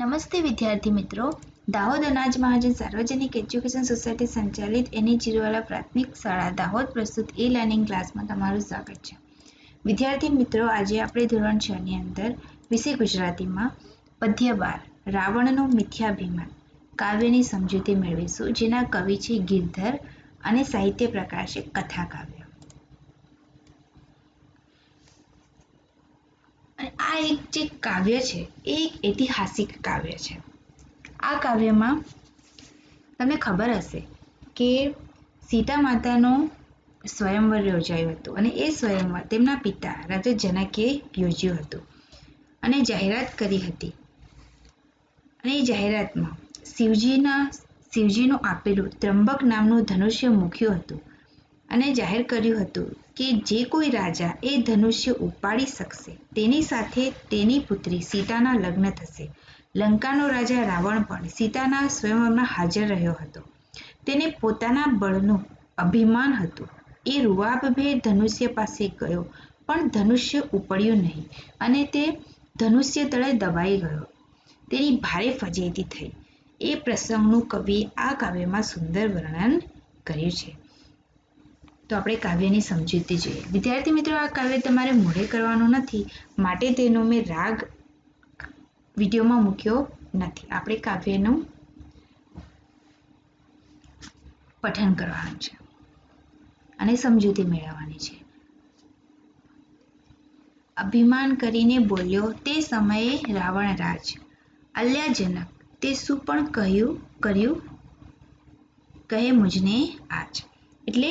નમસ્તે વિદ્યાર્થી મિત્રો. દાહોદ અનાજ મહાજન સાર્વજનિક એજ્યુકેશન સોસાયટી સંચાલિત એની જીરોવાળા પ્રાથમિક શાળા દાહોદ પ્રસ્તુત ઈ લર્નિંગ ક્લાસમાં તમારું સ્વાગત છે. વિદ્યાર્થી મિત્રો, આજે આપણે ધોરણ છ ની અંદર વિષય ગુજરાતીમાં પદ્ય બાર રાવણનું મિથ્યાભિમાન, કાવ્યની સમજૂતી મેળવીશું, જેના કવિ છે ગિરધર અને સાહિત્ય પ્રકાશે કથા કાવ્ય આ એક જે કાવ્ય છે એ એક ઐતિહાસિક કાવ્ય છે. આ કાવ્યમાં તમને ખબર હશે કે સીતા માતાનો સ્વયંવર યોજાયું હતું અને એ સ્વયંવર તેમના પિતા રાજા જનકે યોજ્યું હતું. અને જાહેરાત કરી હતી. અને એ જાહેરાતમાં શિવજીના, શિવજીનું આપેલું ત્રંબક નામનું ધનુષ્ય મૂક્યું હતું. અને જાહેર કર્યું હતું કે જે કોઈ રાજા એ ધનુષ્ય ઉપાડી શકશે, તેની સાથે તેની પુત્રી સીતાના લગ્ન થશે. લંકાનો રાજા રાવણ પણ સીતાના સ્વયંવરમાં હાજર રહ્યો હતો. તેને પોતાના બળનું અભિમાન હતું. એ રૂવાબભેર ધનુષ્ય પાસે ગયો, પણ ધનુષ્ય ઉપડ્યું નહીં અને તે ધનુષ્ય તળે દબાઈ ગયો. તેની ભારે ફજેતી થઈ. એ પ્રસંગનું કવિ આ કાવ્યમાં સુંદર વર્ણન કર્યું છે. તો આપણે કાવ્યની સમજૂતી જોઈએ. વિદ્યાર્થી મિત્રો, આ કાવ્ય તમારે મોઢે કરવાનું નથી. માટે તેનો મેં રાગ વિડીયોમાં મૂક્યો નથી. આપણે કાવ્યનું પઠન કરવાનું છે અને સમજૂતી મેળવવાની છે. અભિમાન કરીને બોલ્યો, તે સમયે રાવણ રાજ. અલ્યાજનક તે શું પણ કહ્યું કર્યું? કહે મુજને આજ. એટલે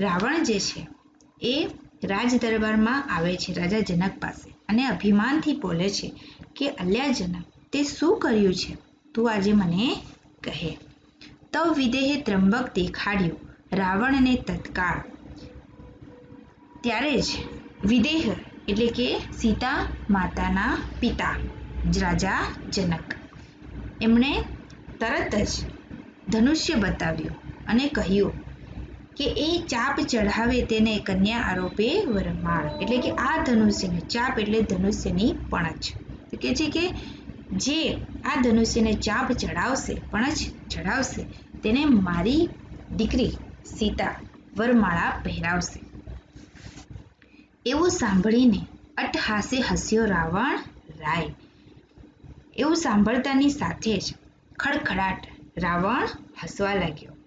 રાવણ જે છે, એ રાજ આવે છે, રાજા જનક પાસે. અને અભિમાનથી બોલે છે કે, અલ્યા જનક, તે શું કર્યું છે? તું આજે મને કહે. તવ વિદેહે ત્રંબક દેખાડ્યું રાવણને તત્કાળ. ત્યારે જ વિદેહ એટલે કે સીતા માતાના પિતા રાજા જનક. એમણે તરત જ ધનુષ્ય બતાવ્યું અને કહ્યું કે એ ચાપ ચઢાવે તેને કન્યા આરોપે વરમાળ. એટલે કે આ ધનુષ્યને ચાપ એટલે ધનુષ્યની પણછ. કે છે કે જે આ ધનુષ્યને ચાપ ચઢાવશે, પણછ ચઢાવશે, તેને મારી દીકરી સીતા વરમાળા પહેરાવશે. એવું સાંભળીને અટહાસે હસ્યો રાવણ રાય. એવું સાંભળતાની સાથે જ ખડખડાટ રાવણ હસવા લાગ્યો.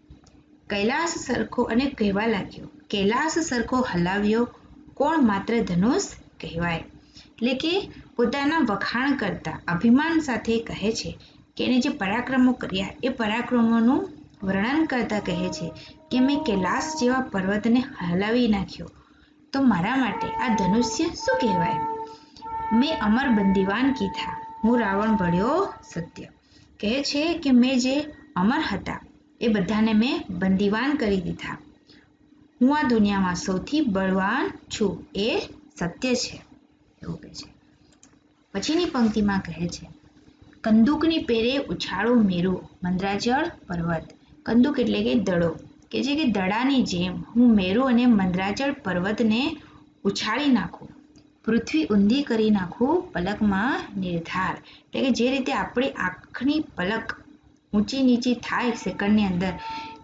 કૈલાસ સરખો અને કહેવા લાગ્યો. કૈલાસ સરખો હલાવ્યો. કોણ માત્ર ધનુષ કહેવાય? એટલે કે પોતાના વખાણ કરતા અભિમાન સાથે કહે છે કે એને જે પરાક્રમો કર્યા એ પરાક્રમોનું વર્ણન કરતા કહે છે કે મેં કૈલાસ જેવા પર્વતને હલાવી નાખ્યો. તો મારા માટે આ ધનુષ્ય શું કહેવાય? મેં અમર બંદીવાન કીધા હું રાવણ ભળ્યો સત્ય. કહે છે કે મેં જે અમર હતા એ બધાને મેં બંદીવાન કરી દીધા. હું આ દુનિયામાં સૌથી બળવાન છું, એ સત્ય છે, એવું કહે છે. પછીની પંક્તિમાં કહે છે, કંદુકની પેરે ઉછાળો મેરો મંદ્રાચળ પર્વત. કંદુક એટલે કે દડો, કે જે કે દડાની જેમ હું મેરુ અને મંદ્રાચળ પર્વતને ઉછાળી નાખું. પૃથ્વી ઊંધી કરી નાખું પલકમાં નિર્ધાર. એટલે કે જે રીતે આપણી આંખની પલક ઊંચી નીચી થાય સેકન્ડની અંદર.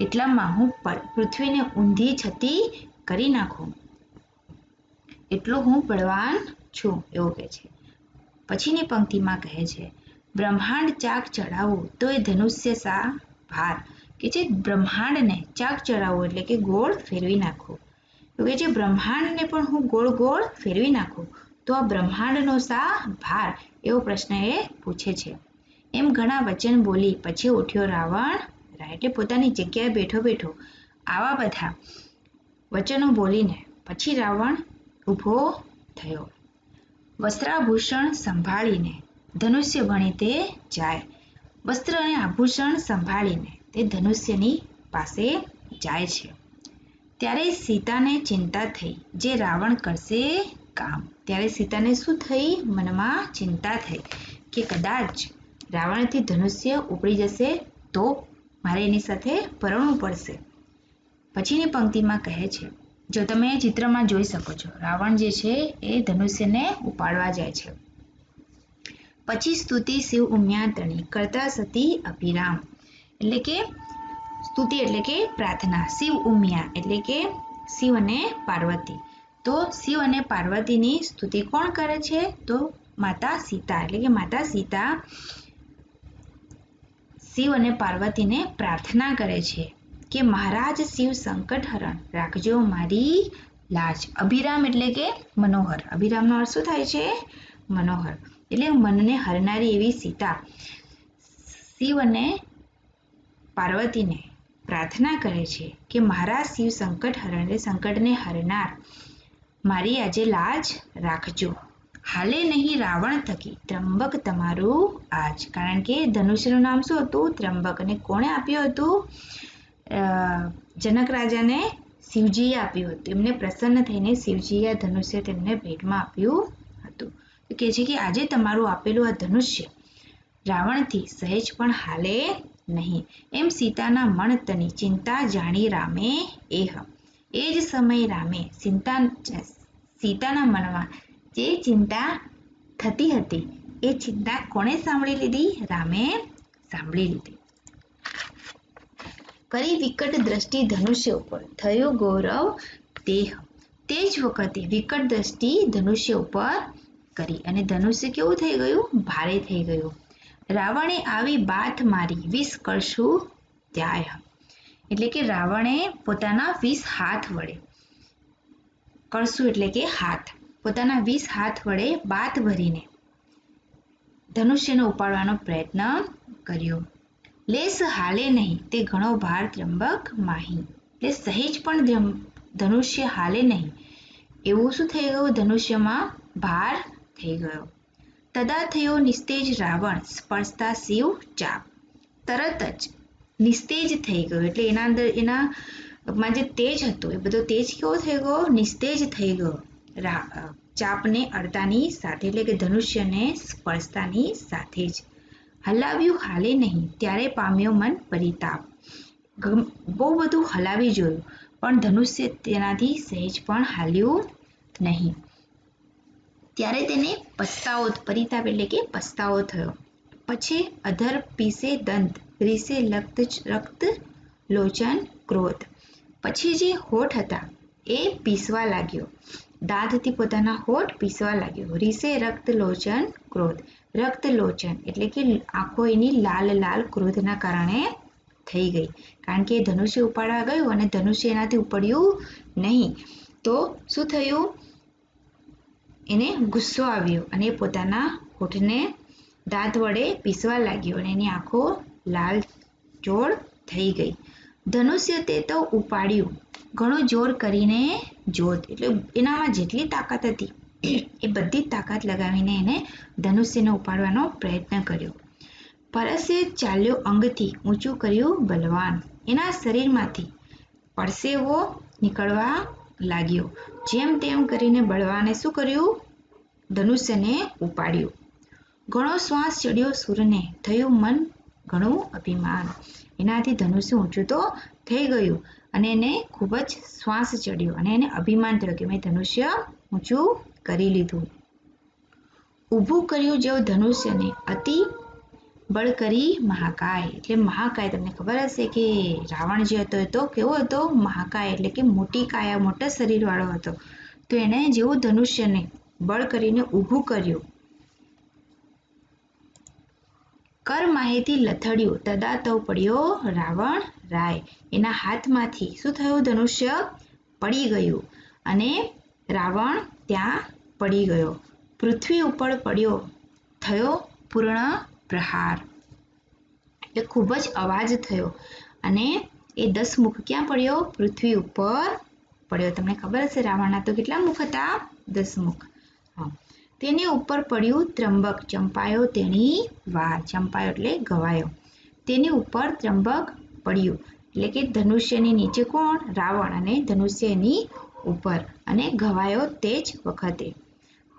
એટલામાં હું પૃથ્વીને ઊંધી છતી કરી નાખું. એટલો હું બળવાન છું, એવું કહે છે. પછીની પંક્તિમાં કહે છે, બ્રહ્માંડ ચાક ચડાવવું તો એ ધનુષ્ય સા ભાર. કે જે બ્રહ્માંડને ચાક ચડાવવું એટલે કે ગોળ ફેરવી નાખવું તો કે જે બ્રહ્માંડને પણ હું ગોળ ગોળ ફેરવી નાખું, તો આ બ્રહ્માંડનો સા ભાર? એવો પ્રશ્ન એ પૂછે છે. એમ ઘણા વચન બોલી પછી ઉઠ્યો રાવણ એટલે પોતાની જગ્યાએ બેઠો બેઠો, આવા બધા વચનો બોલીને પછી રાવણ ઊભો થયો. વસ્ત્રાભૂષણ સંભાળીને ધનુષ્ય ભણી તે જાય. વસ્ત્ર અને આભૂષણ સંભાળીને તે ધનુષ્યની પાસે જાય છે. ત્યારે સીતાને ચિંતા થઈ જે રાવણ કરશે કામ. ત્યારે સીતાને શું થઈ? મનમાં ચિંતા થઈ કે કદાચ રાવણથી ધનુષ્ય ઉપડી જશે તો મારે એની સાથે પરણવું પડશે. પછીની પંક્તિમાં કહે છે, જો તમે ચિત્રમાં જોઈ શકો છો, રાવણ જે છે એ ધનુષ્યને ઉપાડવા જાય છે. પછી સ્તુતિ શિવ ઉમ્યા તણી કરતા સતી અભિરામ. એટલે કે સ્તુતિ એટલે કે પ્રાર્થના, શિવ ઉમિયા એટલે કે શિવ અને પાર્વતી. તો શિવ અને પાર્વતીની સ્તુતિ કોણ કરે છે? તો માતા સીતા, એટલે કે માતા સીતા શિવ અને પાર્વતીને પ્રાર્થના કરે છે કે મહારાજ શિવ સંકટ હરણ રાખજો મારી લાજ. અભિરામ એટલે કે મનોહર. અભિરામનો અર્થ શું થાય છે? મનોહર. એટલે મનને હરનારી એવી સીતા શિવ અને પાર્વતીને પ્રાર્થના કરે છે કે મહારાજ શિવ સંકટ હરણ એટલે સંકટને હરનાર. મારી આજે લાજ રાખજો. હાલે નહીં રાવણ થકી. ત્રંબક તમારું આજ. કારણ કે ધનુષ્યનું નામ શું હતું? ત્રંબક અને કોણે આપ્યું હતું? જનક રાજાને શિવજીએ આપ્યું હતું. એમને પ્રસન્ન થઈને શિવજીએ ધનુષ્ય તેમને ભેટમાં આપ્યું હતું. તો કહે છે કે આજે તમારું આપેલું આ ધનુષ્ય રાવણથી સહેજ પણ હાલે નહીં. એમ સીતાના મન તની ચિંતા જાણી રામે એહ એ જ સમયે રામે સીતા સીતાના મનમાં જે ચિંતા થતી હતી, એ ચિંતા કોણે સાંભળી લીધી? રામે સાંભળી લીધી. કરી વિકટ દ્રષ્ટિ ધનુષ્ય ઉપર થયું ગૌરવ દેહ. તે જ વખતે વિકટ દ્રષ્ટિ ધનુષ્ય ઉપર કરી અને ધનુષ્ય કેવું થઈ ગયું? ભારે થઈ ગયું. રાવણે આવી બાથ મારી વીસ કરશું ત્યાય એટલે કે રાવણે પોતાના વીસ હાથ વડે. કરશું એટલે કે હાથ. પોતાના વીસ હાથ વડે બાથ ભરીને ધનુષ્યને ઉપાડવાનો પ્રયત્ન કર્યો. લેસ હાલે નહીં, તે ઘણો ભાર ત્રંબક માહી. એટલે સહેજ પણ ધનુષ્ય હાલે નહીં. એવું શું થઈ ગયું? ધનુષ્યમાં ભાર થઈ ગયો. તદા થયો નિસ્તેજ રાવણ, સ્પર્શતા શિવ ચાપ. તરત જ નિસ્તેજ થઈ ગયો. એટલે એના અંદર એના માં જે તેજ હતો, એ બધો તેજ કેવો થઈ ગયો? નિસ્તેજ થઈ ગયો. ચાપને અડતાની સાથે એટલે કે ધનુષ્યને સ્પર્શતાની સાથે જ. હલાવ્યું હાલે નહીં, ત્યારે પામ્યો મન પરિતાપ. બહુ બધું હલાવી જોયું, પણ ધનુષ્ય તેનાથી સહેજ પણ હાલ્યું નહીં. ત્યારે તેને પસ્તાવો, પરિતાપ એટલે કે પસ્તાવો થયો. પછી અધર પીસે દંત, રીસે લક્ત રક્ત, લોચન, ક્રોધ. પછી જે હોઠ હતા, એ પીસવા લાગ્યો. દાંતથી પોતાના હોઠ પીસવા લાગ્યો. રીસે રક્ત લોચન ક્રોધ. રક્ત લોચન એટલે કે આંખો એની લાલ લાલ ક્રોધના કારણે થઈ ગઈ. કારણ કે ધનુષ્ય ઉપાડવા ગયું અને ધનુષ્ય એનાથી ઉપડ્યું નહીં. તો શું થયું? એને ગુસ્સો આવ્યો અને પોતાના હોઠને દાંત વડે પીસવા લાગ્યો અને એની આંખો લાલ ચોળ થઈ ગઈ. ધનુષ્ય તે તો ઉપાડ્યું. ઘણું જોર કરીને જોત. એટલે એનામાં જેટલી તાકાત હતી, એ બધી તાકાત લગાવીને એને ધનુષ્યને ઉપાડવાનો પ્રયત્ન કર્યો. પરસે ચાલ્યો અંગથી ઊંચું કર્યું બલવાન. એના શરીરમાંથી પરસેવો નીકળવા લાગ્યો. જેમ તેમ કરીને બળવાને શું કર્યું? ધનુષ્યને ઉપાડ્યું. ઘણો શ્વાસ ચડ્યો સૂરને. થયું મન ઘણું અભિમાન. એનાથી ધનુષ્ય ઊંચું તો થઈ ગયું. અને એને ખૂબ જ શ્વાસ ચડ્યો અને એને અભિમાન થયો કે મેં ધનુષ્ય ઊંચું કરી લીધું. ઊભું કર્યું જેવું ધનુષ્યને અતિ બળ કરી મહાકાય. એટલે મહાકાય તમને ખબર હશે કે રાવણ જે હતો તો કેવો હતો? મહાકાય એટલે કે મોટી કાયા, મોટા શરીરવાળો હતો. તો એણે જેવું ધનુષ્યને બળ કરીને ઊભું કર્યું કર માહિતી લથડ્યું. તદા તો પડ્યો રાવણ રાય. એના હાથમાંથી શું થયું? ધનુષ્ય પડી ગયું અને રાવણ ત્યાં પડી ગયો. પૃથ્વી ઉપર પડ્યો થયો પૂર્ણ પ્રહાર. એટલે ખૂબ જ અવાજ થયો અને એ દસ મુખ ક્યાં પડ્યો? પૃથ્વી ઉપર પડ્યો. તમને ખબર હશે રાવણના તો કેટલા મુખ હતા? દસ મુખ. તેની ઉપર પડ્યું ત્રંબક ચંપાયો તેની વાર. ચંપાયો એટલે ગવાયો. તેની ઉપર ત્રંબક પડ્યું. એટલે કે ધનુષ્યની નીચે કોણ? રાવણ અને ધનુષ્યની ઉપર. અને ઘવાયો તે જ વખતે.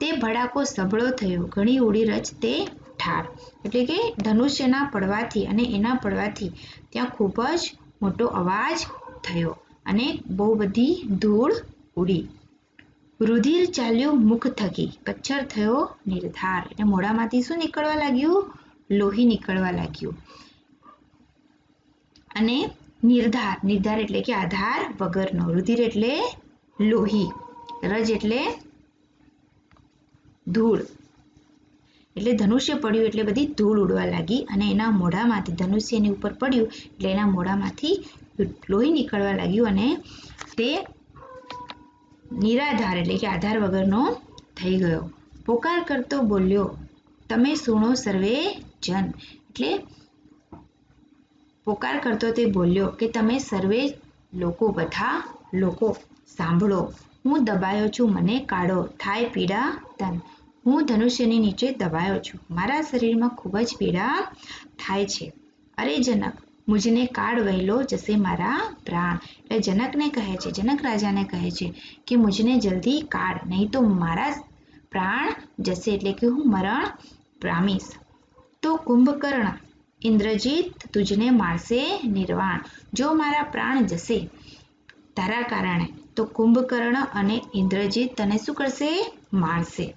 તે ભડાકો સબળો થયો. ઘણી ઉડી રચ તે ઠાર. એટલે કે ધનુષ્યના પડવાથી અને એના પડવાથી ત્યાં ખૂબ જ મોટો અવાજ થયો અને બહુ બધી ધૂળ ઉડી. રુધિર ચાલ્યું મુખ થકી. કચ્છર થયો નિર્ધાર. એટલે મોઢામાંથી શું નીકળવા લાગ્યું? લોહી નીકળવા લાગ્યું. અને નિર્ધાર. નિર્ધાર એટલે કે આધાર વગરનો. રુધિર એટલે લોહી. રજ એટલે ધૂળ. એટલે ધનુષ્ય પડ્યું એટલે બધી ધૂળ ઉડવા લાગી અને એના મોઢામાંથી, ધનુષ્ય એની ઉપર પડ્યું એટલે એના મોઢામાંથી લોહી નીકળવા લાગ્યું અને તે નિરાધાર એટલે કે આધાર વગરનો થઈ ગયો. પોકાર કરતો બોલ્યો, તમે સુણો સર્વે જન. એટલે પોકાર કરતો તે બોલ્યો કે, તમે સર્વે લોકો બધા લોકો, સાંભળો. હું દબાયો છું, મને કાઢો. થાય પીડા તન હું ધનુષ્યની નીચે દબાયો છું. મારા શરીરમાં ખૂબ જ પીડા થાય છે. અરે જનક મુજને કાળ વહેલો જશે મારા પ્રાણ. એટલે જનકને કહે છે, જનક રાજાને કહે છે કે મુજને જલ્દી કાળ, નહીં તો મારા પ્રાણ જશે એટલે કે હું મરણ પામીશ. તો કુંભકર્ણ, ઇન્દ્રજીત તુજને મારશે નિર્વાણ. જો મારા પ્રાણ જશે તારા કારણે, તો કુંભકર્ણ અને ઇન્દ્રજીત તને શું કરશે? મારશે.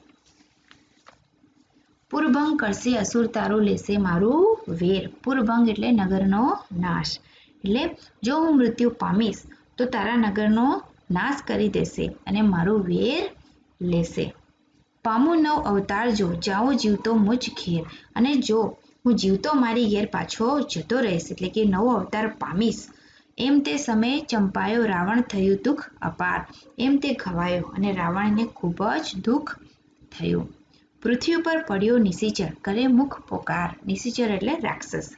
પુરભંગ કરશે, અસુર તારું લેશે મારું વેર. પૂર્વભંગ એટલે નગરનો નાશ. એટલે જો હું મૃત્યુ પામીશ, તો તારા નગરનો નાશ કરી દેશે અને મારું વેર લેશે. પામું નવ અવતાર જો, જાઓ જીવતો મુજ ઘેર. અને જો હું જીવતો મારી ઘેર પાછો જતો રહીશ, એટલે કે નવો અવતાર પામીશ, એમ તે સમયે ચંપાયો રાવણ થયું દુઃખ અપાર. એમ તે ઘવાયો અને રાવણને ખૂબ જ દુઃખ થયું. પૃથ્વી ઉપર પડ્યો નિશિચર કરે મુખ પોકાર, નિશિચર એટલે રાક્ષસ.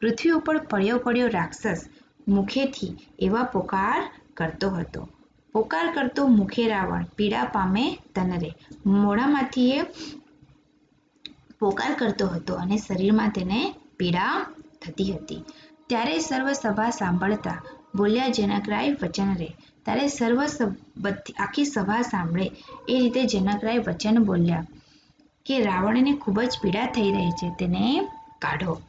પૃથ્વી ઉપર પડ્યો પડ્યો રાક્ષસ મુખેથી એવા પોકાર કરતો હતો. પોકાર કરતો મુખે રાવણ, પીડા પામે તનરે મોઢામાંથી એ પોકાર કરતો હતો અને શરીરમાં તેને પીડા થતી હતી. ત્યારે સર્વ સભા સાંભળતા બોલ્યા જનકરાય વચન રે. ત્યારે સર્વ આખી સભા સાંભળે. એ રીતે જનકરાય વચન બોલ્યા. કે રાવણને ખૂબ જ પીડા થઈ રહી છે, તેને કાઢો.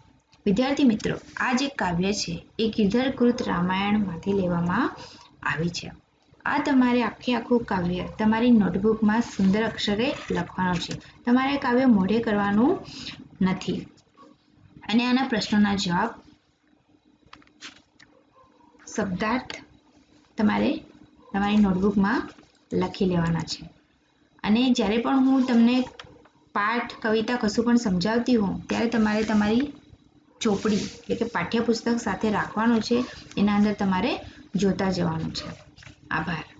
વિદ્યાર્થી મિત્રો, આ જે કાવ્ય છે, એ ગિરધરકૃત રામાયણમાંથી લેવામાં આવી છે. આ તમારે આખે આખું કાવ્ય તમારી નોટબુકમાં સુંદર અક્ષરે લખવાનું છે. તમારે કાવ્ય મોઢે કરવાનું નથી. અને આના પ્રશ્નોના જવાબ શબ્દાર્થ તમારે તમારી નોટબુકમાં લખી લેવાના છે. અને જ્યારે પણ હું તમને પાઠ, કવિતા કશું પણ સમજાવતી હોઉં, ત્યારે તમારે તમારી ચોપડી એટલે કે પાઠ્યપુસ્તક સાથે રાખવાનું છે, એના અંદર તમારે જોતા જવાનું છે. આભાર.